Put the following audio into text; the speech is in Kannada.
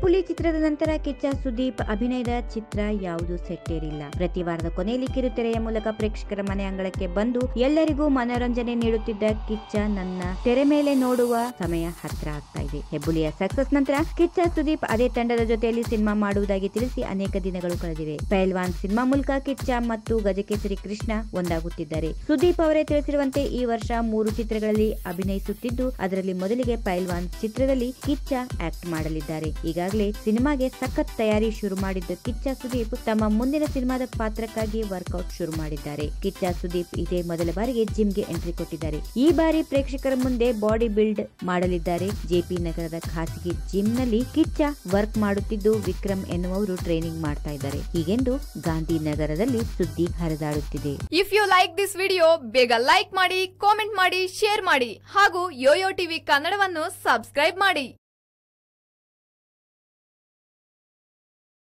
ಹೆಬ್ಬುಲಿ ಚಿತ್ರದ ನಂತರ ಕಿಚ್ಚ ಸುದೀಪ್, ಅಭಿನಯದ ಚಿತ್ರ ಯಾವುದು ಸೆಟ್ಟೇರಿಲ್ಲ. ಪ್ರತಿ ವಾರದ ಕೊನೆಯಲ್ಲಿ ಕಿರುತೆರೆಯ ಮೂಲಕ ಪ್ರೇಕ್ಷಕರ ಮನೆ ಅಂಗಳಕ್ಕೆ ಬಂದು ಎಲ್ಲರಿಗೂ ಮನೋರಂಜನೆ ನೀಡುತ್ತಿದ್ದ ಕಿಚ್ಚ ನನ್ನ ತೆರೆ ಮೇಲೆ ನೋಡುವ ಸಮಯ ಹತ್ರ ಆಗ್ತಾ ಇದೆ. ಹೆಬ್ಬುಲಿಯ ಸಕ್ಸಸ್ ನಂತರ ಕಿಚ್ಚ ಸುದೀಪ್ ಅದೇ ತಂಡದ ಜೊತೆಯಲ್ಲಿ ಸಿನಿಮಾ ಮಾಡುವುದಾಗಿ ತಿಳಿಸಿ ಅನೇಕ ದಿನಗಳು ಕಳೆದಿವೆ. ಪೈಲ್ವಾನ್ ಸಿನಿಮಾ ಮೂಲಕ ಕಿಚ್ಚ ಮತ್ತು ಗಜಕೇಸರಿ ಕೃಷ್ಣ ಒಂದಾಗುತ್ತಿದ್ದಾರೆ. ಸುದೀಪ್ ಅವರೇ ತಿಳಿಸಿರುವಂತೆ ಈ ವರ್ಷ ಮೂರು ಚಿತ್ರಗಳಲ್ಲಿ ಅಭಿನಯಿಸುತ್ತಿದ್ದು, ಅದರಲ್ಲಿ ಮೊದಲಿಗೆ ಪೈಲ್ವಾನ್ ಚಿತ್ರದಲ್ಲಿ ಕಿಚ್ಚ ಆಕ್ಟ್ ಮಾಡಲಿದ್ದಾರೆ. ಈಗಾಗಲೇ ಸಿನಿಮಾಗೆ ಸಖತ್ ತಯಾರಿ ಶುರು ಮಾಡಿದ್ದ ಕಿಚ್ಚ ಸುದೀಪ್. ತಮ್ಮ ಮುಂದಿನ ಸಿನಿಮಾದ ಪಾತ್ರಕ್ಕಾಗಿ ವರ್ಕೌಟ್ ಶುರು ಮಾಡಿದ್ದಾರೆ. ಕಿಚ್ಚ ಸುದೀಪ್ ಇದೇ ಮೊದಲ ಬಾರಿಗೆ ಜಿಮ್ಗೆ ಎಂಟ್ರಿ ಕೊಟ್ಟಿದ್ದಾರೆ. ಈ ಬಾರಿ ಪ್ರೇಕ್ಷಕರ ಮುಂದೆ ಬಾಡಿ ಬಿಲ್ಡ್ ಮಾಡಲಿದ್ದಾರೆ. ಜೆಪಿ ನಗರದ ಖಾಸಗಿ ಜಿಮ್ನಲ್ಲಿ ಕಿಚ್ಚ ವರ್ಕ್ ಮಾಡುತ್ತಿದ್ದು ವಿಕ್ರಮ್ ಎನ್ನುವವರು ಟ್ರೈನಿಂಗ್ ಮಾಡ್ತಾ ಇದ್ದಾರೆ. ಹೀಗೆಂದು ಗಾಂಧಿನಗರದಲ್ಲಿ ಸುದ್ದಿ ಹರಿದಾಡುತ್ತಿದೆ. If you like this video ಬೇಗ ಲೈಕ್ ಮಾಡಿ ಕಾಮೆಂಟ್ ಮಾಡಿ ಶೇರ್ ಮಾಡಿ ಹಾಗೂ ಯೋಯೋ ಟಿವಿ ಕನ್ನಡವನ್ನು ಸಬ್ಸ್ಕ್ರೈಬ್ ಮಾಡಿ.